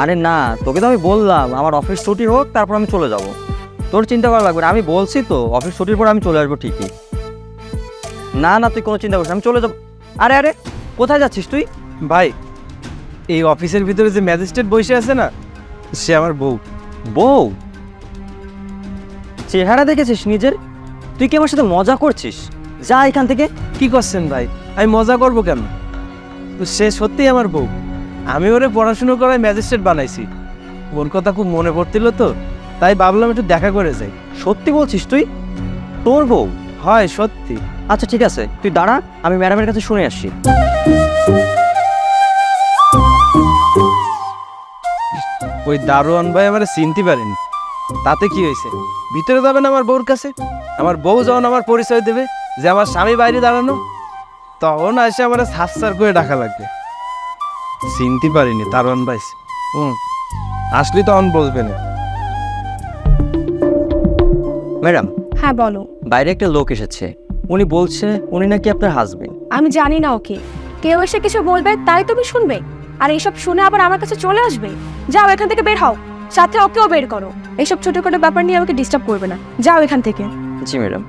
আরে না তোকে তো আমি বললাম আমার অফিস ছুটি হোক তারপর আমি চলে যাব। তোর চিন্তা করা লাগবে আমি বলছি তো অফিস ছুটির পর আমি চলে আসব ঠিকই। না না তুই কোনো চিন্তা করিস না, আমি চলে যাব। আরে আরে কোথায় যাচ্ছিস তুই? ভাই এই অফিসের ভিতরে যে ম্যাজিস্ট্রেট বসে আছে না সে আমার বউ। বউ? চেহারা দেখেছিস নিজের? তুই কি আমার সাথে মজা করছিস? যা এখান থেকে। কি করছেন ভাই? আমি মজা করব কেন? তো সে সত্যিই আমার বউ। আমি ওরে পড়াশুনো করায় ম্যাজিস্ট্রেট বানাইছি। ওর কথা খুব মনে পড়ছিল তো তাই ভাবলাম একটু দেখা করে যাই। সত্যি বলছিস তুই? তোর বউ? হয় সত্যি। আচ্ছা ঠিক আছে। তুই দাঁড়া আমি ম্যাডামের কাছে শুনে আসছি ওই দারোয়ান ভাই আমার চিনতে পারেনি। তাতে কি হয়েছে? ভিতরে যাবেন আমার বউর কাছে? আমার বউ যখন আমার পরিচয় দেবে যে আমার স্বামী বাইরে দাঁড়ানো তখন এসে আমার সাতসার করে ডাকা লাগবে। চিনতে পারিনি দারোয়ান ভাই। হুম আসলে তখন বলবে না ম্যাডাম হ্যাঁ বলো। বাইরে একটা লোক এসেছে। উনি বলছে উনি নাকি আপনার হাজবেন্ড আমি জানি না ওকে। কেউ এসে কিছু বলবে তাই তুমি শুনবে। আর এইসব শুনে আবার আমার কাছে চলে আসবে? যাও এখান থেকে বের হও। সাথে ওকেও বের করো। এইসব ছোটখাটো ব্যাপার নিয়ে আমাকে ডিস্টার্ব করবে না। যাও এখান থেকে। জি ম্যাডাম।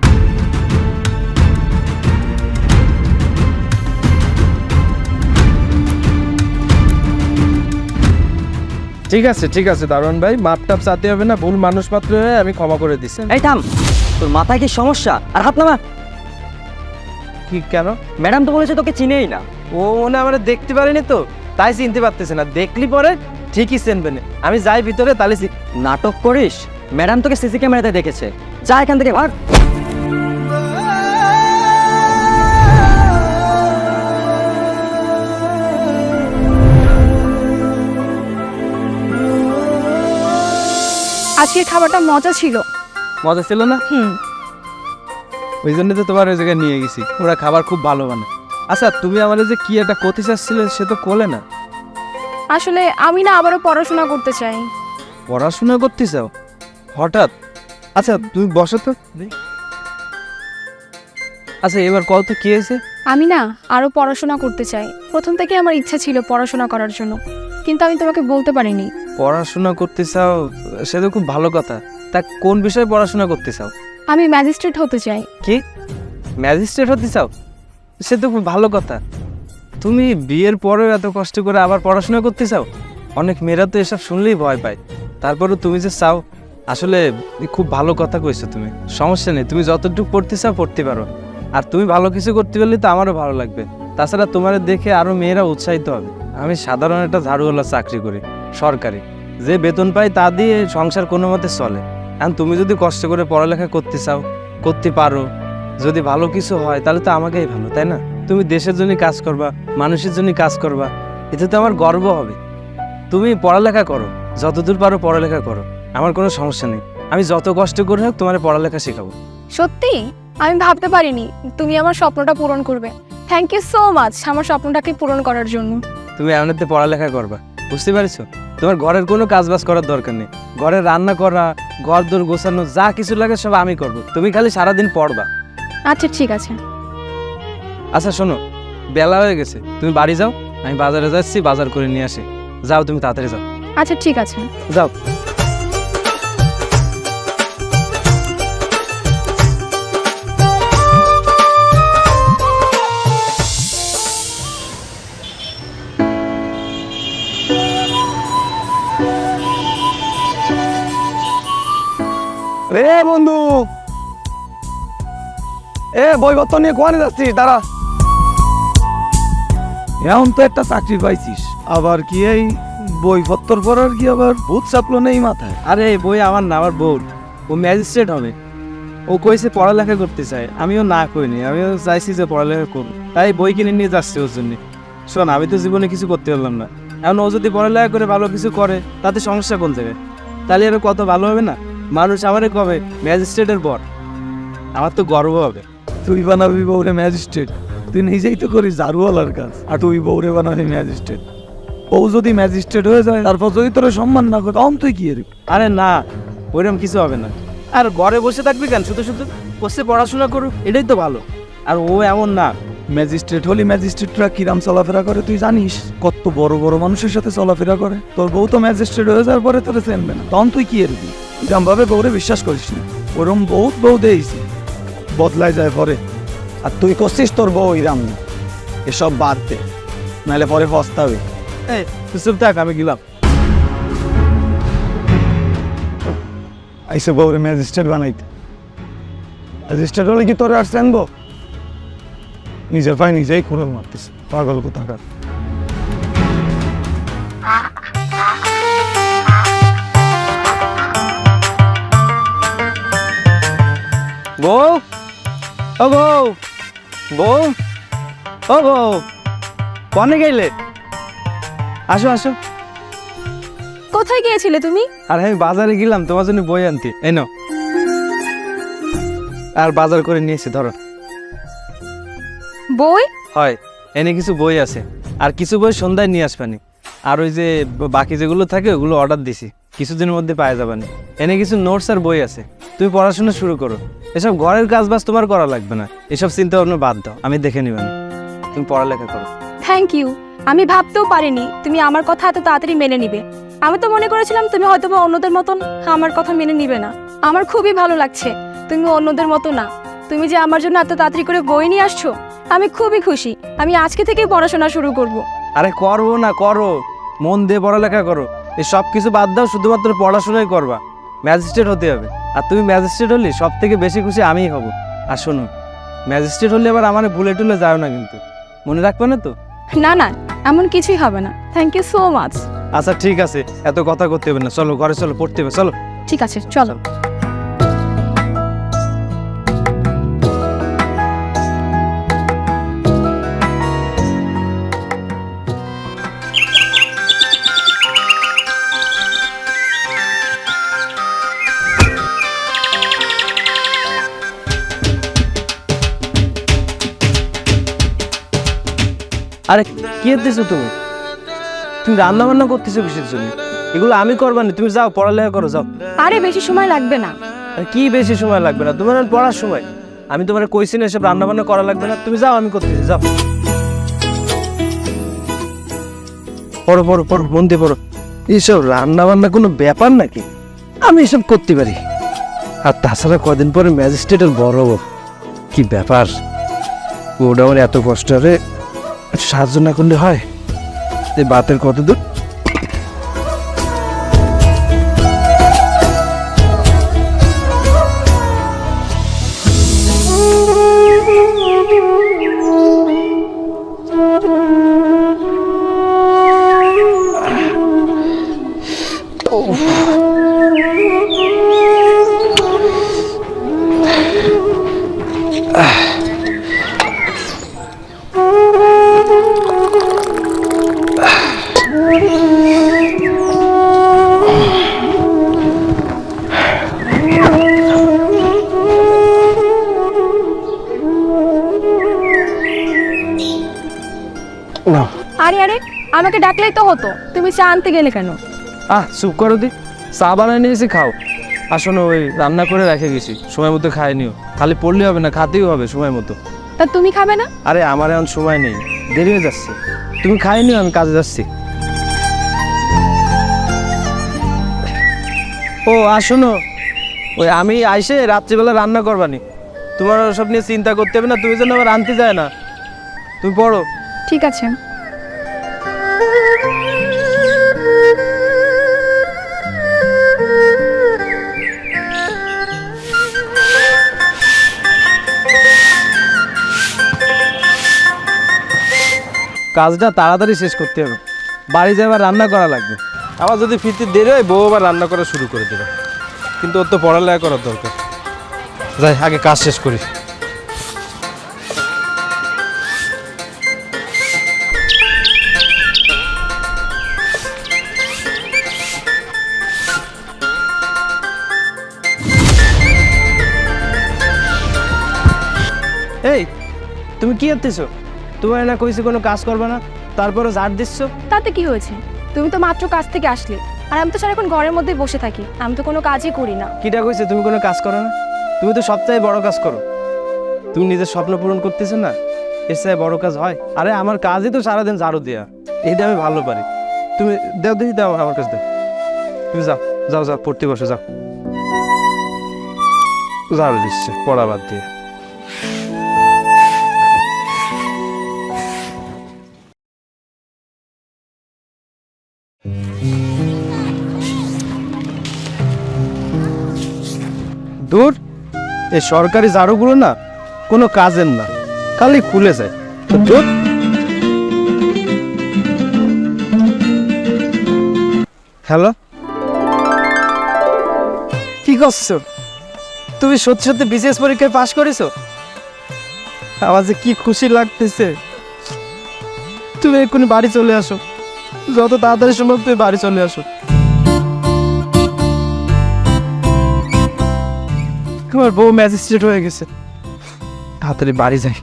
ঠিক আছে ঠিক আছে দারোয়ান ভাই। মাপ টাপ চাতে হবে না ভুল মানুষ মাত্র হয়ে আমি ক্ষমা করে দিচ্ছি। এই থাম তোর মাথায় কি সমস্যা? আর হাত নামা। কি কেন? ম্যাডাম তো বলেছে তোকে চিনেই না। ও মনে আমরা দেখতে পারিনি তো তাই চিনতে পারতেছে না। দেখলি পরে ঠিকই চিনবে না। আমি যাই ভিতরে তাহলে নাটক করিস? ম্যাডাম তোকে সিসি ক্যামেরাতে দেখেছে। যা এখান থেকে ভাগ। আজকের খাবারটা মজা ছিল। মজা ছিল না? হুম। ওই জন্য তো তোমার ওই জায়গায় নিয়ে গেছি। ওরা খাবার খুব ভালো বানায়। আচ্ছা তুমি আমার যে কি একটা কথি চাচ্ছিলে সে তো কোলে না? আসলে আমি না আবারও পড়াশোনা করতে চাই। পড়াশোনা করতে চাও? হঠাৎ? আচ্ছা তুমি বসো তো। আচ্ছা এবার কত কি হয়েছে? আমি না আরও পড়াশোনা করতে চাই। প্রথম থেকে আমার ইচ্ছা ছিল পড়াশোনা করার জন্য। কিন্তু আমি তোমাকে বলতে পারিনি। পড়াশোনা করতে চাও সে তো খুব ভালো কথা। তা কোন বিষয়ে পড়াশোনা করতে চাও? আমি ম্যাজিস্ট্রেট হতে চাই। কি? ম্যাজিস্ট্রেট হতে চাও? সে তো খুব ভালো কথা। তুমি বিয়ের পরেও এত কষ্ট করে আবার পড়াশোনা করতে চাও? অনেক মেয়েরা তো এসব শুনলেই ভয় পায়। তারপরেও তুমি যে চাও আসলে খুব ভালো কথা কইছো তুমি। সমস্যা নেই তুমি যতটুকু পড়তে চাও পড়তে পারো। আর তুমি ভালো কিছু করতে পারলে তো আমারও ভালো লাগবে। তাছাড়া তোমার দেখে আরও মেয়েরা উৎসাহিত হবে। আমি সাধারণ একটা ঝাড়ুওয়ালা চাকরি করি, সরকারি। যে বেতন পাই তা দিয়ে সংসার কোনো মতে চলে। এখন তুমি যদি কষ্ট করে পড়ালেখা করতে চাও, করতে পারো। যদি ভালো কিছু হয়, তাহলে তো আমাকেই ভালো, তাই না? তুমি দেশের জন্য কাজ করবা, মানুষের জন্য কাজ করবা। এতে তো আমার গর্ব হবে। তুমি পড়ালেখা করো, যতদূর পারো পড়ালেখা করো। আমার কোনো সমস্যা নেই। আমি যত কষ্ট করে হোক তোমার পড়ালেখা শেখাবো। সত্যি? আমি ভাবতে পারিনি তুমি আমার স্বপ্নটা পূরণ করবে। থ্যাংক ইউ সো মাচ আমার স্বপ্নটাকে পূরণ করার জন্য। তুমি এমনিতে পড়ালেখা করবা বুঝতে পারছ? তোমার ঘরের কোনো কাজ বাজ করার দরকার নেই। ঘরে রান্না করা ঘর দোর গোছানো যা কিছু লাগে সব আমি করব। তুমি খালি সারাদিন পড়বা। আচ্ছা ঠিক আছে। আচ্ছা শোনো বেলা হয়ে গেছে। তুমি বাড়ি যাও আমি বাজারে যাচ্ছি বাজার করে নিয়ে আসি। যাও তুমি তাড়াতাড়ি যাও। আচ্ছা ঠিক আছে। যাও। রে বন্ধু। এ বইপত্র নিয়ে কোয়ানে যাচ্ছিস? দাঁড়া। এখন তো একটা চাকরি পাইছিস। আবার কি এই বইপত্র পড়ার কি আবার ভূত চাপলো নেই মাথায়? আরে, এই বই আমার না, আমার বউর ও ম্যাজিস্ট্রেট হবে। ও কইছে পড়ালেখা করতে চায়। আমিও না কইনি, আমিও চাইছি যে পড়ালেখা করব তাই বই কিনে নিয়ে যাচ্ছে ওর জন্য। শোন, আমি তো জীবনে কিছু করতে পারলাম না। এখন ও যদি পড়ালেখা করে ভালো কিছু করে, তাতে সমস্যা কোন জায়গায়? তাহলে আরও কত ভালো হবে না? মানুষ আমারে কবে ম্যাজিস্ট্রেটের বর? আমার তো গর্ব হবে। তুই বানাবি বউরে ম্যাজিস্ট্রেট। তুই নিজেই তো করিস ঝাড়ুওয়ালার কাজ। আর তুই বউরে বানাবি ম্যাজিস্ট্রেট। বউ যদি ম্যাজিস্ট্রেট হয়ে যায় তারপর যদি তোর সম্মান না করে তখন তুই কি এর? আরে না ওইরকম কিছু হবে না। আর ঘরে বসে থাকবি কেন? শুধু শুধু বসে পড়াশোনা করুক এটাই তো ভালো। আর ও এমন না। ম্যাজিস্ট্রেট হলি ম্যাজিস্ট্রেটরা কিরাম চলাফেরা করে তুই জানিস কত বড় বড় মানুষের সাথে চলাফেরা করে? তোর বউ তো ম্যাজিস্ট্রেট হয়ে যাওয়ার পরে তোরে চেনবে না। তখন তুই কি এরবি এরকম ভাবে বউরে বিশ্বাস করিস না। ওরম বহুত বউ দেইছি। বদলায় যায় পরে। আর তুই করছিস তোর বউ ইরাম না। এসব বাদ দে। নাহলে পরে পস্তাবে। এই তুই চুপ থাক আমি গেলাম। আইসে বউরে ম্যাজিস্ট্রেট বানাইতে। ম্যাজিস্ট্রেট হলে কি তোরে আর চেনবো? নিজের পায়ে নিজেই খুঁড়ল মারতেছে। পাগল কোথাকার। বউ? ও বউ। বউ? ও বউ। কনে গেলে? আসো আসো। কোথায় গিয়েছিলে তুমি? আর আমি বাজারে গেলাম তোমার জন্য বই আনতে। এই নাও। আর বাজার করে নিয়েছি ধরো। বই? হয় এনে কিছু বই আছে। আর কিছু বই সন্ধ্যায় নিয়ে আসবানি। আর ওই যে বাকি যেগুলো থাকে ওগুলো অর্ডার দিছি। কিছুদিনের মধ্যে পাওয়া যাবানি। এনে কিছু নোটস আর বই আছে। তুমি পড়াশোনা শুরু করো। এসব ঘরের কাজ বাজ তোমার করা লাগবে না। এসব চিন্তা ভাবনা বাদ দাও। আমি দেখে নিবানি। তুমি পড়ালেখা করো। থ্যাংক ইউ আমি ভাবতেও পারিনি তুমি আমার কথা এত তাড়াতাড়ি মেনে নিবে। আমি তো মনে করেছিলাম তুমি হয়তো বা অন্যদের মতন আমার কথা মেনে নিবে না। আমার খুবই ভালো লাগছে। তুমি অন্যদের মতো না। তুমি যে আমার জন্য এত তাড়াতাড়ি করে বই নিয়ে আসছো? আমি খুবই খুশি। আমি আজকে থেকেই পড়াশোনা শুরু করব। আরে করব না করো। মন দিয়ে পড়ালেখা করো। এই সব কিছু বাদ দাও শুধুমাত্র পড়াশোনাই করবা। ম্যাজিস্ট্রেট হতে হবে। আর তুমি ম্যাজিস্ট্রেট হলে সব থেকে বেশি খুশি আমিই হব। আর শোনো ম্যাজিস্ট্রেট হলে আবার আমার ভুলে টুলে যাও না কিন্তু। মনে রাখবে না তো? না না এমন কিছুই হবে না। থ্যাংক ইউ সো মাচ আচ্ছা ঠিক আছে। এত কথা করতে হবে না। চলো ঘরে চলো পড়তে হবে। চলো। ঠিক আছে চলো। আরে কি দিছো তুমি? তুমি রান্না বান্না করতেছো কিসের জন্য? এগুলো আমি করবা না তুমি যাও পড়ালেখা করো যাও। আরে বেশি সময় লাগবে না। আর কি বেশি সময় লাগবে না? তোমার পড়ার সময়। আমি তোমার কইছি না এসব রান্না বান্না করা লাগবে না। তুমি যাও আমি করতেছি যাও। পড়ো পড়ো পড়ো মন দিয়ে পড়ো। এইসব রান্না বান্না কোনো ব্যাপার নাকি? আমি এসব করতে পারি। আর তাছাড়া কদিন পরে ম্যাজিস্ট্রেটের বড়। কি ব্যাপার? ওটা আমার এত কষ্ট হবে একটু সাহায্য না করলে হয়? এই বাতের কত দূর? না আমাকে ডাকলেই তো হতো। তুমি চা আনতে গেলে কেন? আহ চুপ করো দি। চা বানায় নিয়েছি খাও। শোনো ওই রান্না করে রেখে গেছি। সময় মতো খাই নিও। খালি পড়লে হবে না খাতেই হবে সময় মতো। তা তুমি খাবে না? আরে আমার এখন সময় নেই। দেরি হয়ে যাচ্ছে। তুমি খাই নিও আমি কাজে যাচ্ছি। ও আর ওই আমি আইসে রাত্রিবেলা রান্না করবানি। তোমার সব নিয়ে চিন্তা করতে হবে না তুমি যেন আবার আনতে যায় না। তুমি পড়ো। ঠিক আছে। কাজটা তাড়াতাড়ি শেষ করতে হবে। বাড়ি যাবার রান্না করা লাগবে। আবার যদি ফিরতে দেরি হয় বউ আবার রান্না করা শুরু করে দেবে। কিন্তু ওর তো পড়ালেখা করার দরকার। যাই আগে কাজ শেষ করি। এই তুমি কি করতেছো তোমার না কইছি কোনো কাজ করবে না তারপরে ঝাড় দিচ্ছ? তাতে কি হয়েছে? তুমি তো মাত্র কাজ থেকে আসলে আর আমি তো সারাক্ষণ ঘরের মধ্যেই বসে থাকি আমি তো কোনো কাজই করি না। কিটা কইছে তুমি কোনো কাজ করো না? তুমি তো সবচেয়ে বড় কাজ করো। তুমি নিজের স্বপ্ন পূরণ করতেছো না? এর চেয়ে বড় কাজ হয়? আরে আমার কাজই তো সারাদিন ঝাড়ু দেওয়া এইটা আমি ভালো পারি। তুমি দেও দেখি দাও আমার কাছে দাও তুমি যাও যাও যাও পড়তে বসে যাও। ঝাড়ু দিচ্ছে পড়া বাদ দিয়ে। এই সরকারি ঝাড়ুগুলো না কোনো কাজের না খালি খুলে যায়। হ্যালো? কি করছ তুমি সত্যি সত্যি বিসিএস পরীক্ষায় পাশ করেছ? আমার যে কি খুশি লাগতেছে। তুমি এক্ষুনি বাড়ি চলে আসো। যত তাড়াতাড়ি সম্ভব তুমি বাড়ি চলে আসো। আমার বউ ম্যাজিস্ট্রেট হয়ে গেছে। তাড়াতাড়ি বাড়ি যাই।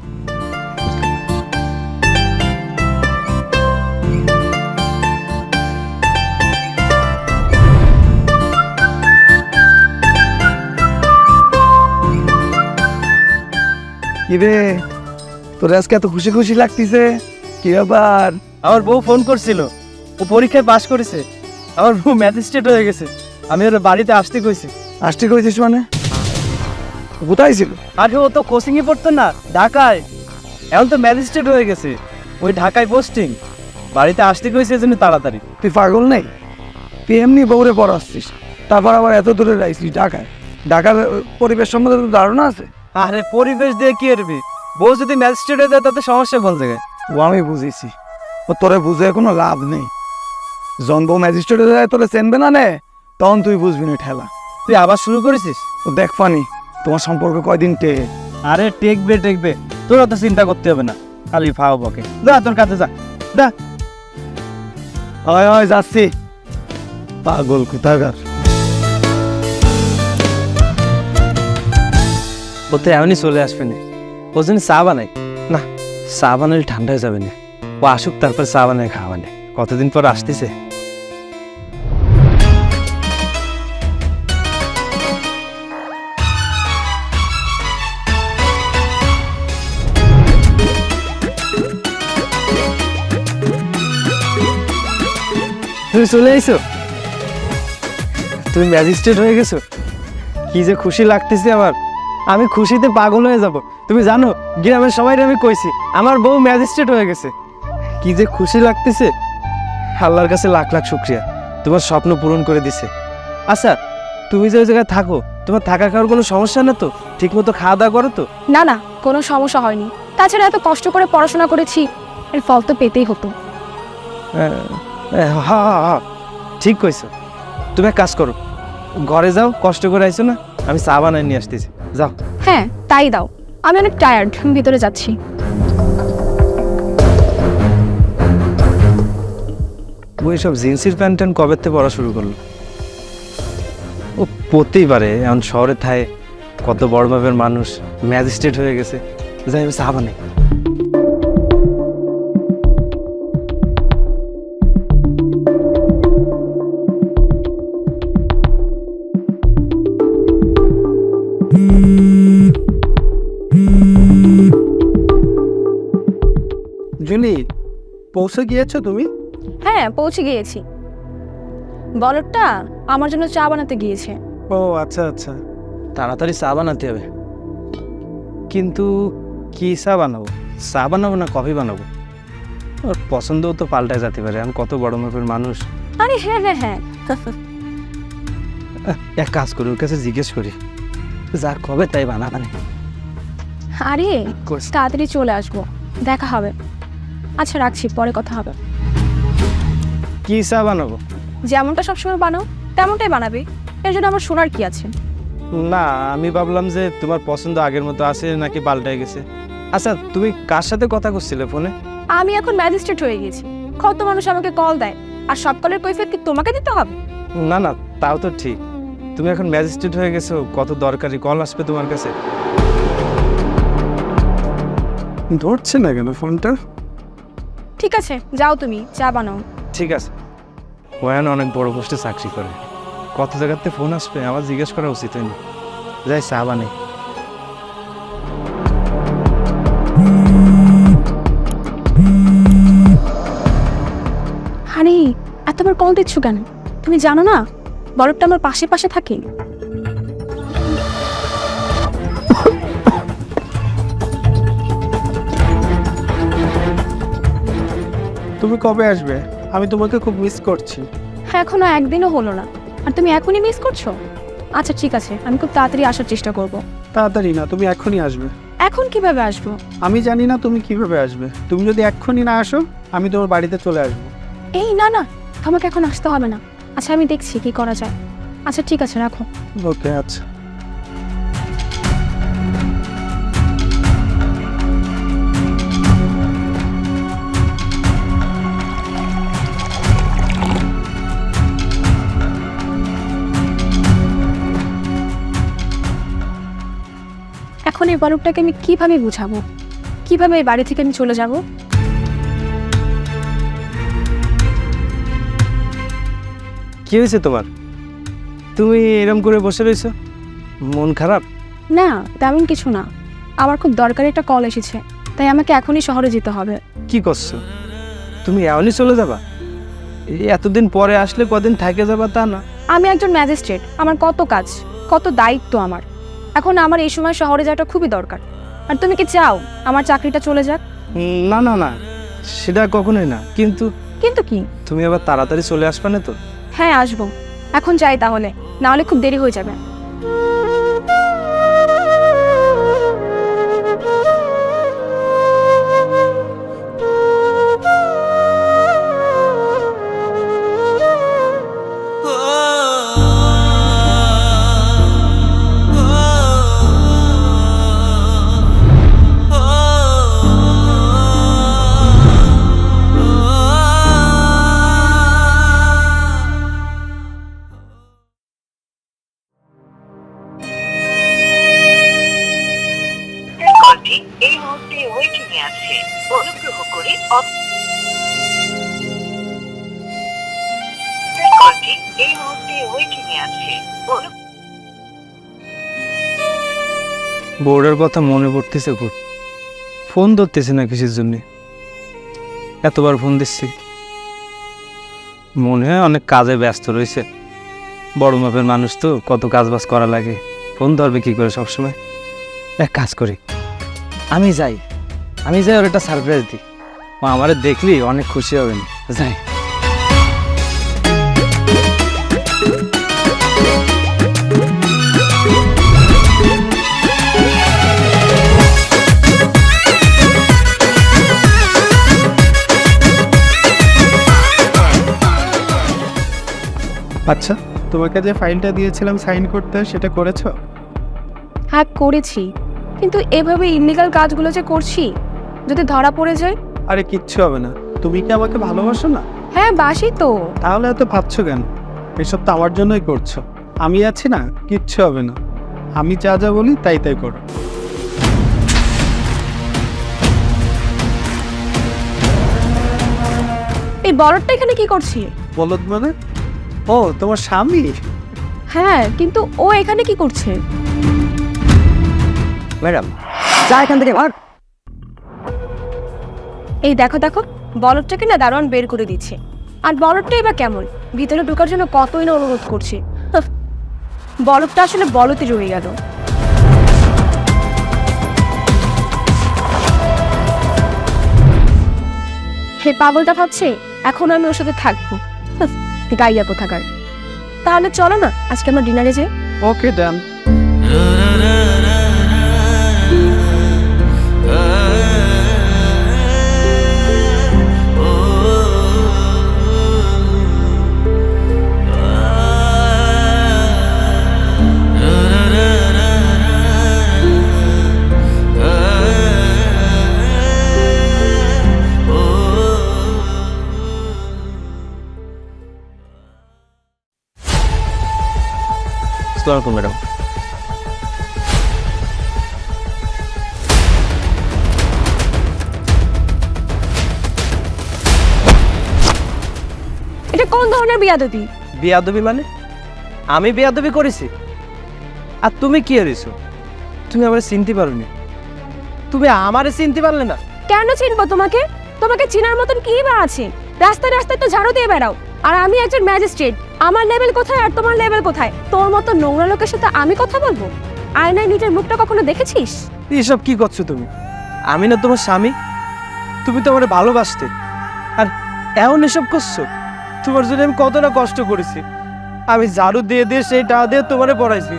কি রে তোর আজকে এত খুশি খুশি লাগতেছে? কি ব্যাপার? আমার বউ ফোন করছিল ও পরীক্ষায় পাশ করেছে আমার বউ ম্যাজিস্ট্রেট হয়ে গেছে আমি ওর বাড়িতে আসতে কইছি। আসতে কইছিস মানে? কোথায় ছিল? আগে ও তো কোচিংয়ে পড়তো না ঢাকায়। এখন তো ম্যাজিস্ট্রেট হয়ে গেছে ওই ঢাকায় পোস্টিং। বাড়িতে আসতে কইছে জন্য তাড়াতাড়ি। তুই পাগল নেই? তুই এমনি বউরে পড়াচ্ছিস তারপর আবার এত দূরে যাইছিস ঢাকায়? ঢাকার পরিবেশ সম্বন্ধে তোর ধারণা আছে? আরে পরিবেশ দিয়ে কি করবি বউ যদি ম্যাজিস্ট্রেট হয়ে যায় তাতে সমস্যা কোন জায়গায়? ও আমি বুঝেছি। ও তোরে বুঝে কোনো লাভ নেই। জন বউ ম্যাজিস্ট্রেটে যায় তোরে চেনবে না নে? তখন তুই বুঝবি না ঠেলা। তুই আবার শুরু করেছিস? ও দেখ ফানি। তোমার সম্পর্ক কয়দিন টে? আরে টেকবে টেকবে। তোর অত চিন্তা করতে হবে না। খালি ফাও বকে। যা তোর কাছে যা। যা। হয় হয় যাচ্ছি। পাগল কোথাকার। ও তো এমনই চলে আসবে না। ও জন্য চা বানাই না চা বানালে ঠান্ডা হয়ে যাবে না। ও আসুক তারপর চা বানায় খাওয়া নেই কতদিন পর আসতেছে? তুমি চলে আইছো? তুমি ম্যাজিস্ট্রেট হয়ে গেছো? কি যে খুশি লাগতেছে আমার। আমি খুশিতে পাগল হয়ে যাব। তুমি জানো গ্রামের সবাই আমি কইছি আমার বউ ম্যাজিস্ট্রেট হয়ে গেছে। কি যে খুশি লাগতেছে। আল্লাহর কাছে লাখ লাখ শুক্রিয়া। তোমার স্বপ্ন পূরণ করে দিছে। আচ্ছা তুমি যে ওই জায়গায় থাকো তোমার থাকা খাওয়ার কোনো সমস্যা না তো? ঠিকমতো খাওয়া দাওয়া করো তো? না না কোনো সমস্যা হয়নি। তাছাড়া এত কষ্ট করে পড়াশোনা করেছি এর ফল তো পেতেই হতো। হ্যাঁ হ্যাঁ ঠিক কইছো। তুমি এক কাজ করো। ঘরে যাও কষ্ট করে আইছো না আমি চা বানাই নিয়ে আসতেছি। যাও। হ্যাঁ তাই দাও। আমি অনেক টায়ার্ড ভিতরে যাচ্ছি। ওই সব জিন্সের প্যান্ট ট্যান্ট কবে থেকে পড়া শুরু করল? ও পড়তেই পারে এখন শহরে থায় কত বড় মাপের মানুষ ম্যাজিস্ট্রেট হয়ে গেছে। যাই আমি চা বানাই। পৌঁছে গিয়েছো তুমি? হ্যাঁ পৌঁছে গিয়েছি। বলদটা আমার জন্য চা বানাতে গিয়েছে। ও আচ্ছা আচ্ছা। তাড়াতাড়ি চা বানাতে হবে। কিন্তু কি চা বানাবো? চা বানাবো না কফি বানাবো? ওর পছন্দও তো পাল্টায় যেতে পারে আমি কত বড় মাপের মানুষ। আরে হ্যাঁ হ্যাঁ হ্যাঁ। এক কাজ করি ওর কাছে জিজ্ঞেস করি। যার কবে তাই বানাবানে আরে তাড়াতাড়ি চলে আসব দেখা হবে। আচ্ছা রাখছি পরে কথা হবে। কি চা বানাবো? যেমনটা সবসময় বানাও তেমনটাই বানাবে। এর জন্য আমার শোনার কি আছে? না আমি ভাবলাম যে তোমার পছন্দ আগের মতো আছে নাকি পাল্টায় গেছে। আচ্ছা তুমি কার সাথে কথা করছিলে ফোনে? আমি এখন ম্যাজিস্ট্রেট হয়ে গেছি। কত মানুষ আমাকে কল দেয় আর সব কলের কৈফিয়ত কি তোমাকে দিতে হবে? না না তাও তো ঠিক। তুমি এখন ম্যাজিস্ট্রেট হয়ে গেছো কত দরকারি কল আসবে তোমার কাছে? ধরছে না কেন ফোনটা? ঠিক আছে যাও তুমি চা বানাও। ঠিক আছে। ওয়ান অনেক বড় পোস্টে চাকরি করে। কত জায়গাতে ফোন আসবে আমার জিজ্ঞেস করা উচিত হয়নি। যাই চা বানাই। আরে এতবার কল দিচ্ছ কেন? তুমি জানো না বরফটা আমার পাশে পাশে থাকে। তুমি কবে আসবে? আমি তোমাকে খুব মিস করছি। হ্যাঁ এখনও একদিনও হলো না। আর তুমি এখনই মিস করছ? আচ্ছা ঠিক আছে। আমি খুব তাড়াতাড়ি আসার চেষ্টা করব। তাড়াতাড়ি না তুমি এখনই আসবে। এখন কীভাবে আসব? আমি জানি না তুমি কীভাবে আসবে। তুমি যদি এক্ষুনি না আসো আমি তোমার বাড়িতে চলে আসব। এই না না। আমাকে এখন আসতে হবে না। আচ্ছা আমি দেখছি কি করা যায়। আচ্ছা ঠিক আছে রাখো। ওকে আচ্ছা। এখন এই বরফটাকে আমি কীভাবে বুঝাবো? কীভাবে এই বাড়ি থেকে আমি চলে যাব? কি হয়েছে তোমার? তুমি এরম করে বসে রয়েছো? মন খারাপ? না তেমন কিছু না। আমার খুব দরকারি একটা কল এসেছে তাই আমাকে এখনই শহরে যেতে হবে। কি করছ? তুমি এমনই চলে যাবা? এতদিন পরে আসলে কদিন থাকে যাবা তা না। আমি একজন ম্যাজিস্ট্রেট আমার কত কাজ কত দায়িত্ব আমার। এখন আমার এই সময় শহরে যাওয়াটা খুবই দরকার। আর তুমি কি চাও আমার চাকরিটা চলে যাক? না না না সেটা কখনোই না। কিন্তু কিন্তু কি? তুমি আবার তাড়াতাড়ি চলে আসবে না তো? হ্যাঁ আসব। এখন যাই তাহলে না হলে খুব দেরি হয়ে যাবে। বোর্ডের কথা মনে পড়তেছে খুব ফোন ধরতেছে না কিসের জন্য? এতবার ফোন দিচ্ছি। মনে হয় অনেক কাজে ব্যস্ত রয়েছে। বড় মাপের মানুষ তো, কত কাজ বাজ করা লাগে। ফোন ধরবে কি করে সবসময়? এক কাজ করি। আমি যাই। আমি যাই, ওর একটা সারপ্রাইজ দিই। আমারে দেখলি অনেক খুশি হবেন। যাই। আচ্ছা তোমাকে যে ফাইলটা দিয়েছিলাম সাইন করতে সেটা করেছ? হ্যাঁ করেছি। কিন্তু এভাবে ইলিগাল কাজগুলো যে করছি যদি ধরা পড়ে যায়? আরে কিচ্ছু হবে না। তুমি কি আমাকে ভালোবাসো না? হ্যাঁ বাসি তো। তাহলে এত ভাবছ কেন? এসব তো আমার জন্যই করছ। আমি আছি না কিচ্ছু হবে না। আমি যা যা বলি তাই তাই করো। এই বরফটা এখানে কি করছি? বলত মানে? ও তোমার স্বামী? হ্যাঁ কিন্তু ও এখানে কি করছে? ম্যাডাম যা এখান থেকে ভাগ এই দেখো দেখো বলদটাকে না দারোয়ান বের করে দিচ্ছে। আর বলদটাই বা কেমন? ভিতরে ঢোকার জন্য কতই না অনুরোধ করছে। বলদটা আসলে বলতে রয়ে গেল। হে পাগলটা ভাবছে এখন আমি ওর সাথে থাকব। গাইয়া কোথাকার। তাহলে চলো না আজকে আমরা ডিনারে যাই। ওকে ডান আসসালামু আলাইকুম ম্যাডাম। এটা কোন ধরনের বিয়াদবি? বিয়াদবি মানে? আমি বিয়াদবি করেছি। আর তুমি কি হারিয়েছো তুমি আমার চিনতে পারোনি। তুমি আমারে চিনতে পারলে না। কেন চিনবো তোমাকে? তোমাকে চিনার মতন কি বা আছে? রাস্তায় রাস্তায় তো ঝাড়ু দিয়ে বেড়াও। আর আমি একজন ম্যাজিস্ট্রেট। আমার লেভেল কোথায় আর তোমার লেভেল কোথায়? তোর মতো নোংরা লোকের সাথে আমি কথা বলব? আয়নায় নিজের মুখটা কখনো দেখেছিস? এসব কি করছ তুমি? আমি না তোমার স্বামী? তুমি তো আমার ভালোবাসতে। আর এমন এসব করছ? তোমার জন্য আমি কতটা কষ্ট করেছি। আমি ঝাড়ু দিয়ে দিয়ে সেই টাকা দিয়ে তোমারে পড়াইছি।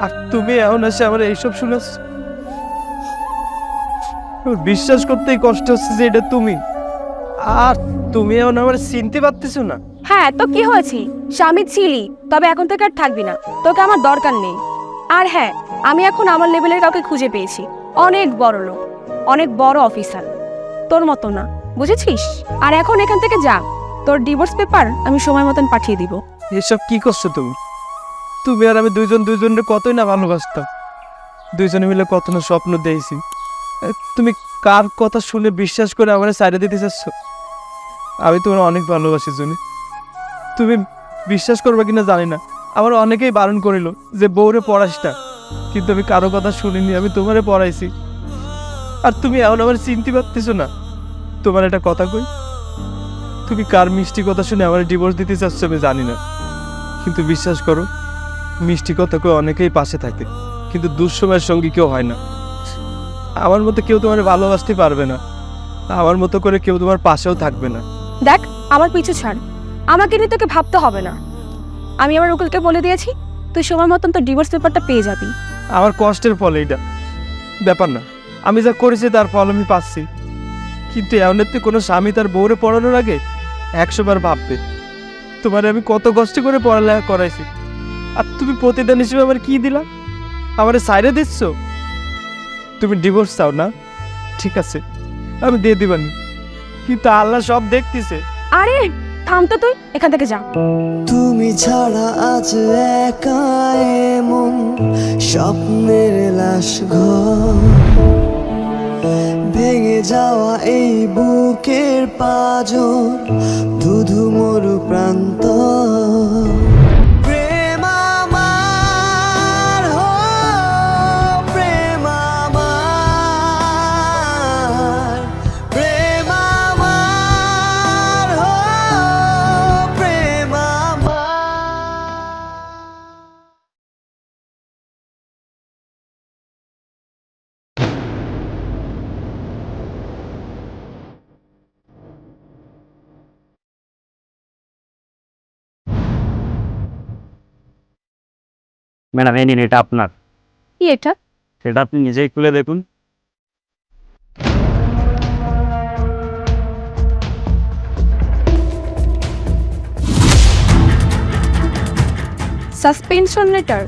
আর তুমি এমন এসে আমার এইসব শুনেছ? বিশ্বাস করতেই কষ্ট হচ্ছে যে এটা তুমি। আর তুমি এমন আমার চিনতে পারতেছো না। হ্যাঁ তো কি হয়েছে? স্বামী ছিলি, তবে এখন থেকে আর থাকবি না। তোকে আমার দরকার নেই। আর হ্যাঁ আমি এখন আমার লেভেলের কাউকে খুঁজে পেয়েছি। অনেক বড় লোক, অনেক বড় অফিসার। তোর মতো না, বুঝেছিস? আর এখন এখান থেকে যা। তোর ডিভোর্স পেপার আমি সময় মতন পাঠিয়ে দিব। এসব কি করছ তুমি? তুমি আর আমি দুইজন দুইজনের কতই না ভালোবাসতাম। দুইজনে মিলে কত না স্বপ্ন দিয়েছি তুমি কার কথা শুনে বিশ্বাস করে আমার সাইডে দিতে চাচ্ছ? আমি তোমার অনেক ভালোবাসি, জুনি। তুমি বিশ্বাস করবে কিনা জানি না। আমার অনেকেই বারণ করিল যে বউরে পড়াসটা কিন্তু আমি কারও কথা শুনিনি, আমি তোমারে পড়াইছি। আর তুমি এমন আমার চিনতে পারতেছো না। তোমার একটা কথা কই? তুমি কার মিষ্টি কথা শুনে আমার ডিভোর্স দিতে চাচ্ছ আমি জানি না। কিন্তু বিশ্বাস করো, মিষ্টি কথা কেউ অনেকেই পাশে থাকে। কিন্তু দুঃসময়ের সঙ্গী কেউ হয় না। আমার মতো কেউ তোমার ভালোবাসতে পারবে না। আমার মতো করে কেউ তোমার পাশেও থাকবে না। দেখ, আমার পিছু ছাড়। আমাকে নিয়ে তোকে ভাবতে হবে না। আমি আমার উকিলকে বলে দিয়েছি তুই সময় মতন তোর ডিভোর্স পেপারটা পেয়ে যাবি। আমার কষ্টের ফল এইটা। ব্যাপার না আমি যা করেছি তার ফল আমি পাচ্ছি। কিন্তু এমন এমনিতে কোনো স্বামী তার বউরে পড়ানোর আগে একশো বার ভাববে তোমার আমি কত কষ্ট করে পড়ালেখা করাইছি। আর তুমি প্রতিদান হিসেবে আমার কি দিলা? আমার সাইডে দিচ্ছ? তুমি ডিভোর্স চাও না? ঠিক আছে আমি দিয়ে দিবানি। কিন্তু আল্লাহ সব দেখতেছে। আরে থাম তো তুই, এখান থেকে যা। তুমি ছাড়া আজ একা স্বপ্নের লাশ ঘর। ভেঙে যাওয়া এই বুকের পাজর ধুধু মরু প্রান্ত ম্যাডাম এই নিন এটা আপনার। কি এটা? সেটা আপনি নিজেই খুলে দেখুন। সাসপেনশন লেটার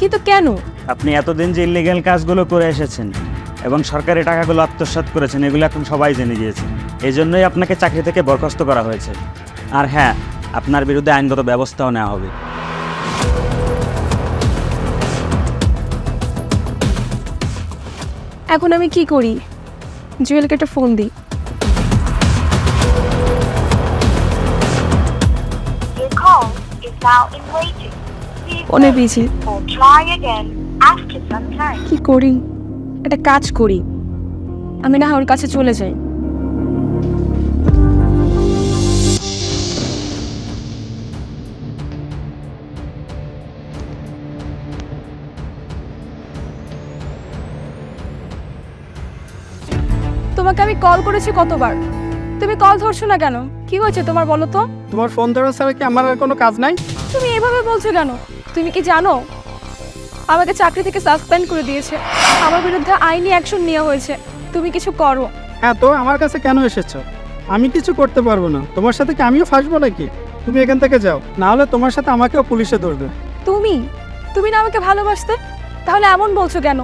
কিন্তু কেন? আপনি এতদিন যে ইলিগ্যাল কাজগুলো করে এসেছেন এবং সরকারি টাকাগুলো আত্মসাৎ করেছেন এগুলো এখন সবাই জেনে গিয়েছে। এই জন্যই আপনাকে চাকরি থেকে বরখাস্ত করা হয়েছে। আর হ্যাঁ আপনার বিরুদ্ধে আইনগত ব্যবস্থাও নেওয়া হবে। এখন আমি কি করি? জুয়েলকে একটা ফোন দিই। ফোনে বিজি কি করি? একটা কাজ করি। আমি না ওর কাছে চলে যাই। কল করেছি কতবার? তুমি কল ধরছো না কেন? কি হয়েছে তোমার বলো তো? তোমার ফোন ধরা ছাড়া কি আমার আর কোনো কাজ নাই? তুমি এভাবে বলছো কেন? তুমি কি জানো? আমাকে চাকরি থেকে সাসপেন্ড করে দিয়েছে। আমার বিরুদ্ধে আইনি অ্যাকশন নেওয়া হয়েছে। তুমি কিছু করো। হ্যাঁ তো আমার কাছে কেন এসেছ? আমি কিছু করতে পারব না। তোমার সাথে কি আমিও ফাঁসবো নাকি? তুমি এখান থেকে যাও। না হলে তোমার সাথে আমাকেও পুলিশে ধরবে। তুমি? তুমি না আমাকে ভালোবাসতে? তাহলে এমন বলছো কেন?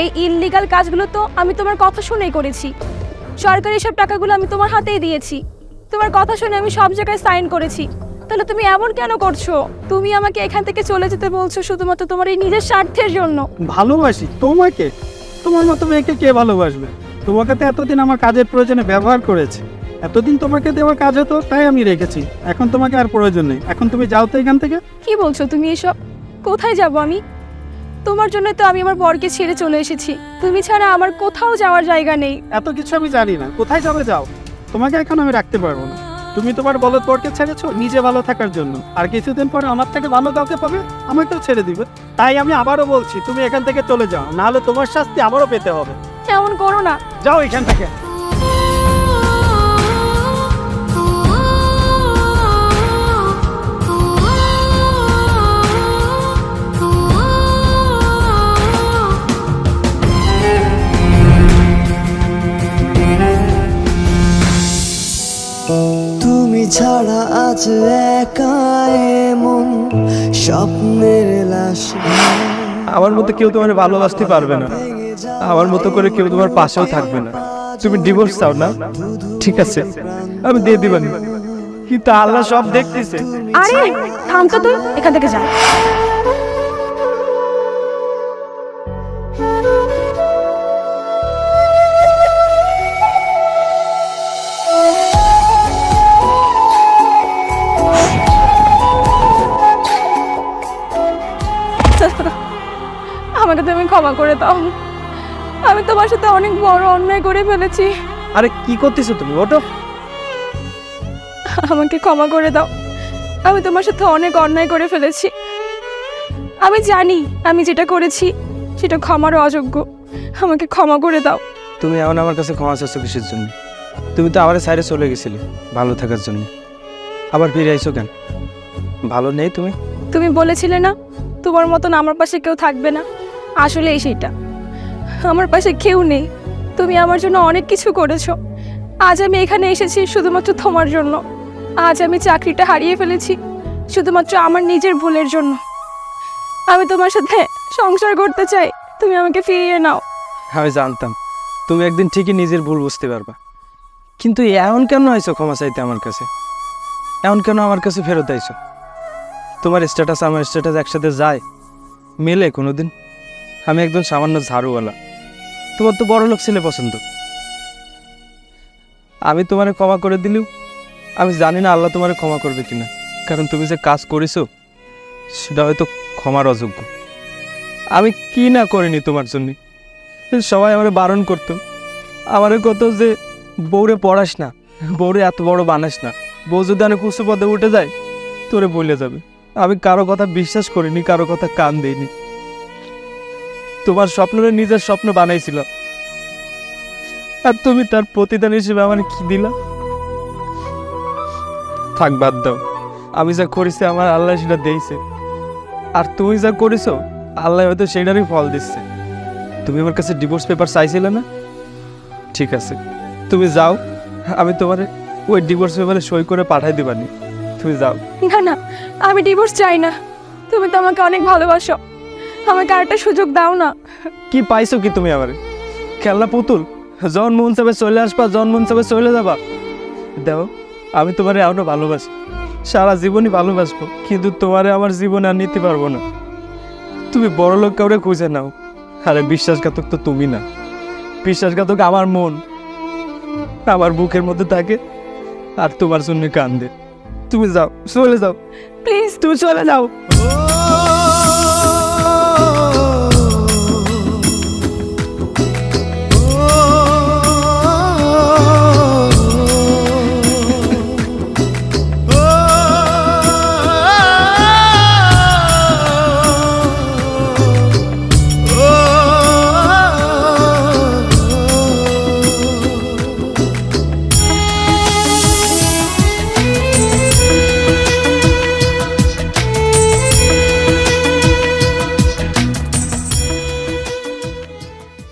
এই ইললিগাল কাজগুলো তো আমি তোমার কথা শুনেই করেছি। সরকারি সব টাকাগুলো আমি তোমার হাতেই দিয়েছি। তোমার কথা শুনে আমি সব জায়গায় সাইন করেছি। তাহলে তুমি এমন কেন করছ? তুমি আমাকে এখান থেকে চলে যেতে বলছো শুধুমাত্র তোমার এই নিজের স্বার্থের জন্য। ভালোবাসি? তোমাকে? তোমার মতো মেয়েকে কে ভালোবাসবে? তোমাকে তো এতদিন আমার কাজের প্রয়োজনে ব্যবহার করেছে। এতদিন তোমাকে দেওয়ার কাজ হতো তাই আমি রেখেছি। এখন তোমাকে আর প্রয়োজন নেই। এখন তুমি যাও তো এখান থেকে। কি বলছো তুমি এসব? কোথায় যাব আমি? তোমার জন্য তো আমি আমার বরকে ছেড়ে চলে এসেছি। তুমি ছাড়া আমার কোথাও যাওয়ার জায়গা নেই। এত কিছু আমি জানি না। কোথায় যাবে যাও। তোমাকে এখন আমি রাখতে পারব না। তুমি তোমার বলদ পরকে ছেড়েছো নিজে ভালো থাকার জন্য। আর কিছুদিন পরে আমার থেকে ভালো কাউকে পাবে আমাকেও ছেড়ে দিবে। তাই আমি আবারও বলছি তুমি এখান থেকে চলে যাও। নাহলে তোমার শাস্তি আবারও পেতে হবে। এমন করো না। যাও এখান থেকে। তুমি ছাড়া আজ একা এমন স্বপ্নের লাশ আমার মতো কেউ তোমার ভালোবাসতে পারবে না। আমার মতো করে কেউ তোমার পাশেও থাকবে না। তুমি ডিভোর্স চাও না? ঠিক আছে আমি দিয়ে দিবানি। কিন্তু আল্লাহ সব দেখতেছে। আরে থাম তো তুই এখান থেকে যা। ক্ষমা করে দাও। আমি তোমার সাথে অনেক বড় অন্যায় করে ফেলেছি। আরে কি করতেছো তুমি? ওটো আমাকে ক্ষমা করে দাও। আমি তোমার সাথে অনেক অন্যায় করে ফেলেছি। আমি জানি আমি যেটা করেছি সেটা ক্ষমার অযোগ্য। আমাকে ক্ষমা করে দাও। তুমি এখন আমার কাছে ক্ষমা চাচ্ছ কিসের জন্য? তুমি তো আমার সাইডে চলে গেছিলে ভালো থাকার জন্য। আবার ফিরে আইছো কেন? ভালো নেই তুমি? তুমি বলেছিলে না তোমার মতন আমার পাশে কেউ থাকবে না। আসলেই সেটা আমার পাশে কেউ নেই। তুমি আমার জন্য অনেক কিছু করেছ। আজ আমি এখানে এসেছি শুধুমাত্র তোমার জন্য। আজ আমি চাকরিটা হারিয়ে ফেলেছি শুধুমাত্র আমার নিজের ভুলের জন্য। আমি তোমার সাথে সংসার করতে চাই। তুমি আমাকে ফিরিয়ে নাও। আমি জানতাম। তুমি একদিন ঠিকই নিজের ভুল বুঝতে পারবা। কিন্তু এমন কেন আইছো ক্ষমা চাইতে আমার কাছে? এমন কেন আমার কাছে ফেরত আইছো? তোমার স্ট্যাটাস আমার স্ট্যাটাস একসাথে যায়, মেলে কোনোদিন। আমি একজন সামান্য ঝাড়ুওয়ালা। তোমার তো বড় লোক ছেলে পছন্দ। আমি তোমারে ক্ষমা করে দিলেও, আমি জানি না আল্লাহ তোমারে ক্ষমা করবে কিনা। কারণ তুমি যে কাজ করেছ, সেটা হয়তো ক্ষমার অযোগ্য। আমি কি না করিনি তোমার জন্য? সবাই আমার বারণ করতো। আমারে কত যে বউরে পড়াস না, বউরে এত বড় বানাস না। বউ যদি অনেক উঁচু পদে উঠে যায়, তোরে বলে যাবে। আমি কারও কথা বিশ্বাস করিনি, কারও কথা কান দেইনি। তোমার স্বপ্নরে নিজের স্বপ্ন বানাইছিলাম আর তুমি তার প্রতিদান হিসেবে আমার কি দিলা? থাক, বাদ দাও। আমি যা করেছি, আমার আল্লাহ সেটা দিয়েছে। আর তুমি যা করেছ, আল্লাহ হয়তো সেটারই ফল দিচ্ছে। তুমি আমার কাছে ডিভোর্স পেপার চাইছিলে না? ঠিক আছে। তুমি যাও, আমি তোমার ওই ডিভোর্স পেপারে সই করে পাঠাই দিবানি। তুমি যাও। না না, আমি ডিভোর্স চাই না। তুমি তো আমাকে অনেক ভালোবাসো। আমাকে আরেকটা সুযোগ দাও না। কি পাইছো কি তুমি আমার? খেলনা পুতুল? জন মন চাবে চলে আসবা জন মন চাবে চলে যাবা। দেও আমি তোমারে এখনও ভালোবাসি। সারা জীবনই ভালোবাসবো কিন্তু তোমারে আমার জীবনে আর নিতে পারব না। তুমি বড় লোক কাউরে খুঁজে নাও। আরে বিশ্বাসঘাতক তো তুমি না। বিশ্বাসঘাতক আমার মন। আমার বুকের মধ্যে থাকে আর তোমার জন্য কান্দে। তুমি যাও চলে যাও। প্লিজ তুমি চলে যাও।